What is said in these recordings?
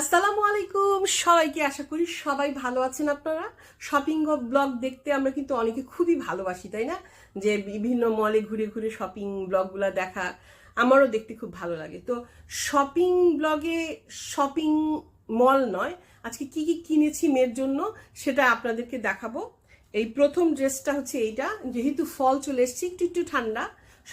আসসালামু আলাইকুম। সবাইকে আশা করি সবাই ভালো আছেন আপনারা। শপিং ব্লগ দেখতে আমরা কিন্তু অনেকে খুবই ভালোবাসি, তাই না? যে বিভিন্ন মলে ঘুরে ঘুরে শপিং ব্লগগুলো দেখা আমারও দেখতে খুব ভালো লাগে। তো শপিং ব্লগে শপিং মল নয়, আজকে কি কি কিনেছি মেয়ের জন্য সেটা আপনাদেরকে দেখাবো। এই প্রথম ড্রেসটা হচ্ছে এইটা, যেহেতু ফল চলে এসছে, একটু একটু ঠান্ডা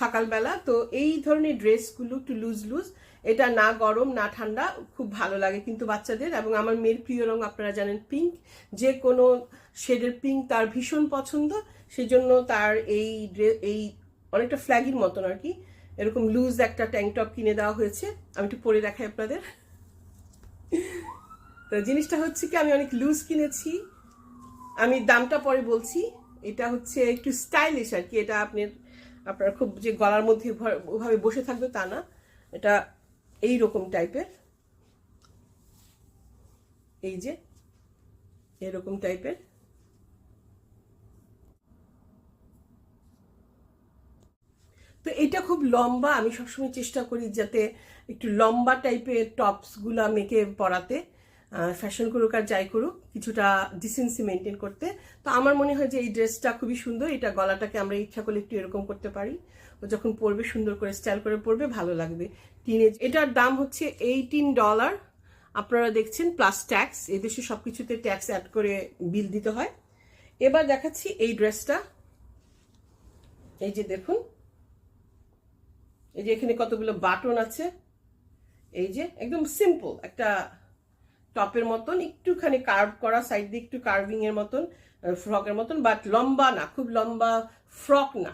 সকালবেলা, তো এই ধরনের ড্রেসগুলো একটু লুজ লুজ এটা না গরম, না ঠান্ডা, খুব ভালো লাগে কিন্তু বাচ্চাদের। এবং আমার মেয়ের প্রিয় রং আপনারা জানেন পিঙ্ক যে কোনো শেডের পিঙ্ক তার ভীষণ পছন্দ সেই জন্য তার এই ড্রে- এই অনেকটা ফ্ল্যাগির মতন আর কি। এরকম লুজ একটা ট্যাঙ্ক টপ কিনে দেওয়া হয়েছে। আমি একটু পরে দেখাই আপনাদের। তো জিনিসটা হচ্ছে কি, আমি অনেক লুজ কিনেছি। আমি দামটা পরে বলছি। এটা হচ্ছে একটু স্টাইলিশ আর কি। এটা আপনার আপনার খুব যে গলার মধ্যে ওভাবে বসে থাকবে তা না। এটা এই রকম টাইপের, এই যে এরকম টাইপের, তো এটা খুব লম্বা, আমি সবসময় চেষ্টা করি যাতে একটু লম্বা টাইপের টপসগুলো মেকে পরাতে। ফ্যাশন করুক আর যাই করুক, কিছুটা ডিসেন্সি মেনটেন করতে। তো আমার মনে হয় যে এই ড্রেসটা খুবই সুন্দর, এটা গলাটাকে আমরা ইচ্ছা করলে একটু এরকম করতে পারি। ও যখন পরবে, সুন্দর করে স্টাইল করে পরবে, ভালো লাগবে। টিনেজ এটার দাম হচ্ছে এইটিন ডলার আপনারা দেখছেন প্লাস ট্যাক্স এদেশে সব কিছুতে ট্যাক্স অ্যাড করে বিল দিতে হয়। এবার দেখাচ্ছি এই ড্রেসটা এই যে দেখুন। এই যে এখানে কতগুলো বাটন আছে। এই যে একদম সিম্পল একটা টপের মতন, একটুখানি কার্ভ করা সাইড দিয়ে একটু কার্ভিং এর মতন ফ্রকের মতন বাট লম্বা না, খুব লম্বা ফ্রক না।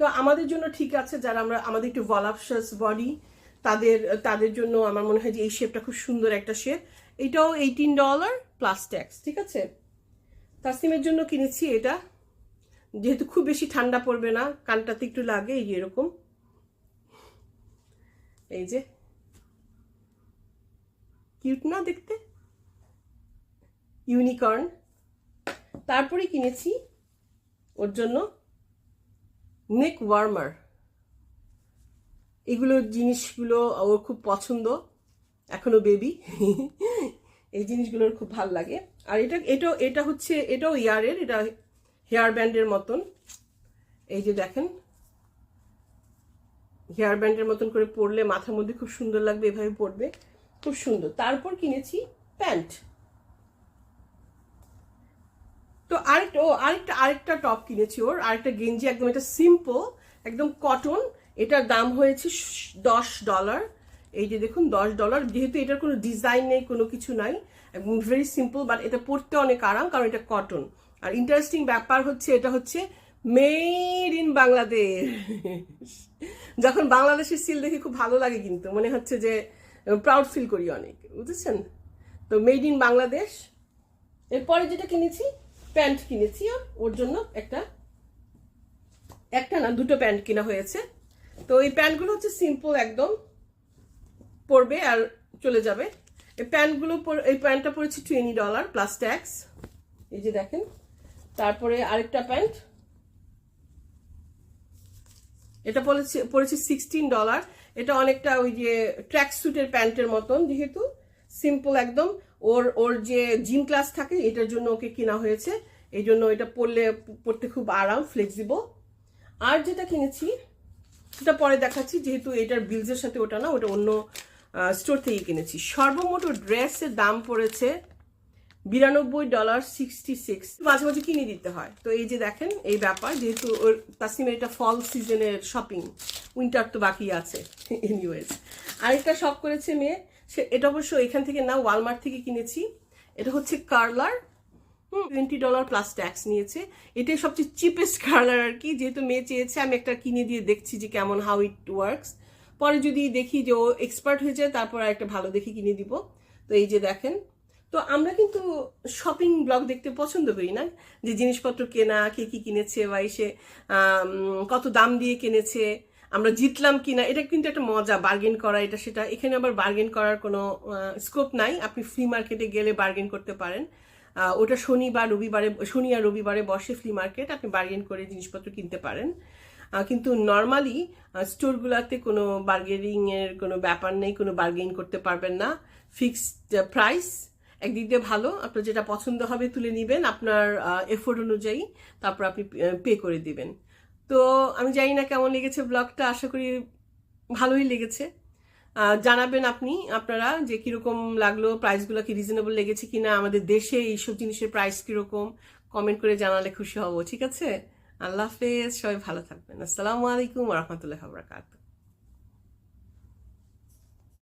তো আমাদের জন্য ঠিক আছে যারা আমরা, আমাদের একটু ভলাপসাস বডি তাদের তাদের জন্য আমার মনে হয় যে এই শেপটা খুব সুন্দর একটা শেপ এটাও এইটিন ডলার প্লাস ট্যাক্স ঠিক আছে? তাসিমের জন্য কিনেছি এটা। যেহেতু খুব বেশি ঠান্ডা পড়বে না, কানটাতে একটু লাগে, এই এরকম। এই যে কিউট না দেখতে? ইউনিকর্ন। তারপরে কিনেছি ওর জন্য নেক ওয়ার্মার। এগুলো জিনিসগুলো ওর খুব পছন্দ, এখনও বেবি। এই জিনিসগুলোর খুব ভালো লাগে। আর এটা এটা এটা হচ্ছে, এটাও ইয়ারের, এটা হেয়ার ব্যান্ডের মতন। এই যে দেখেন, হেয়ার ব্যান্ডের মতন করে পরলে মাথার মধ্যে খুব সুন্দর লাগবে, এভাবে পরবে। খুব সুন্দর। তারপর কিনেছি প্যান্ট। তো আরেকটা, ও, আরেকটা আরেকটা টপ কিনেছি ওর, আরেকটা গেঞ্জি, একদম এটা সিম্পল একদম কটন এটার দাম হয়েছে দশ ডলার এই যে দেখুন, দশ ডলার যেহেতু এটার কোনো ডিজাইন নেই, কোনো কিছু নাই, একদম ভেরি সিম্পল বাট এটা পরতে অনেক আরাম, কারণ এটা কটন আর ইন্টারেস্টিং ব্যাপার হচ্ছে, এটা হচ্ছে মেড ইন বাংলাদেশ যখন বাংলাদেশের সিল দেখে খুব ভালো লাগে কিন্তু, মনে হচ্ছে যে প্রাউড ফিল করি অনেক, বুঝেছেন? তো মেড ইন বাংলাদেশ। এরপরে যেটা কিনেছি, প্যান্ট কিনেছি। ওর জন্য একটা একটা না, দুটো প্যান্ট কেনা হয়েছে। তো এই প্যান্টগুলো হচ্ছে সিম্পল একদম, পরবে আর চলে যাবে। এই প্যান্টগুলো এই প্যান্টটা পড়েছে টোয়েন্টি ডলার প্লাস ট্যাক্স এই যে দেখেন, তারপরে আরেকটা প্যান্ট। এটা পড়েছে পড়েছে সিক্সটিন ডলার এটা অনেকটা ওই যে ট্র্যাক স্যুটের প্যান্টের মতন, যেহেতু সিম্পল একদম। ওর ওর যে জিম ক্লাস থাকে, এটার জন্য ওকে কেনা হয়েছে। এই জন্য এটা পরলে, পরতে খুব আরাম ফ্লেক্সিবল আর যেটা কিনেছি, সেটা পরে দেখাচ্ছি, যেহেতু এটার বিলসের সাথে ওটা না, ওটা অন্য স্টোর থেকে কিনেছি। সর্বমোট ড্রেসের দাম পড়েছে বিরানব্বই ডলার সিক্সটি সিক্স মাঝে মাঝে কিনে দিতে হয়। তো এই যে দেখেন, এই ব্যাপার, যেহেতু ওর তাসিমের এটা ফল সিজনের শপিং উইন্টার তো বাকি আছে এনিওয়েজ আরেকটা শপ করেছে মেয়ে, সে, এটা অবশ্য এখান থেকে না ওয়ালমার্ট থেকে কিনেছি। এটা হচ্ছে curler twenty dollar plus tax নিয়েছে। এটাই সবচেয়ে চিপেস্ট কার্লার আর কি। যেহেতু মেয়ে চেয়েছে, আমি একটা কিনে দিয়ে দেখছি যে কেমন হাউ ইট ওয়ার্কস পরে যদি দেখি যে ও এক্সপার্ট হয়ে যায়, তারপর একটা ভালো দেখে কিনে দিব। তো এই যে দেখেন তো আমরা কিন্তু শপিং ব্লগ দেখতে পছন্দ করি না, যে জিনিসপত্র কেনা, কে কি কিনেছে বা এসে কত দাম দিয়ে কিনেছে, আমরা জিতলাম কিনা, এটা কিন্তু একটা মজা বার্গেন করা, এটা সেটা। এখানে আবার বার্গেন করার কোনো স্কোপ নাই, আপনি ফ্রি মার্কেটে গেলে বার্গেন করতে পারেন। ওটা শনি বা রবিবারে, শনি আর রবিবারে বসে ফ্রি মার্কেট আপনি বার্গেন করে জিনিসপত্র কিনতে পারেন। কিন্তু নর্মালি স্টোরগুলোতে কোনো বার্গেনিংয়ের কোনো ব্যাপার নেই, কোনো বার্গেন করতে পারবেন না। ফিক্সড প্রাইস একদিক দিয়ে ভালো, আপনার যেটা পছন্দ হবে তুলে নেবেন, আপনার এফোর্ট অনুযায়ী তারপর আপনি পে করে দিবেন। তো আমি জানি না কেমন লেগেছে ব্লগটা আশা করি ভালোই লেগেছে। জানাবেন আপনি, আপনারা যে কীরকম লাগল প্রাইসগুলো কি রিজনেবল লেগেছে কি না আমাদের দেশে এইসব জিনিসের প্রাইস কীরকম কমেন্ট করে জানালে খুশি হব, ঠিক আছে? আল্লাহ হাফেজ, সবাই ভালো থাকবেন। আসসালামু আলাইকুম রহমতুল্লাহ বরকাত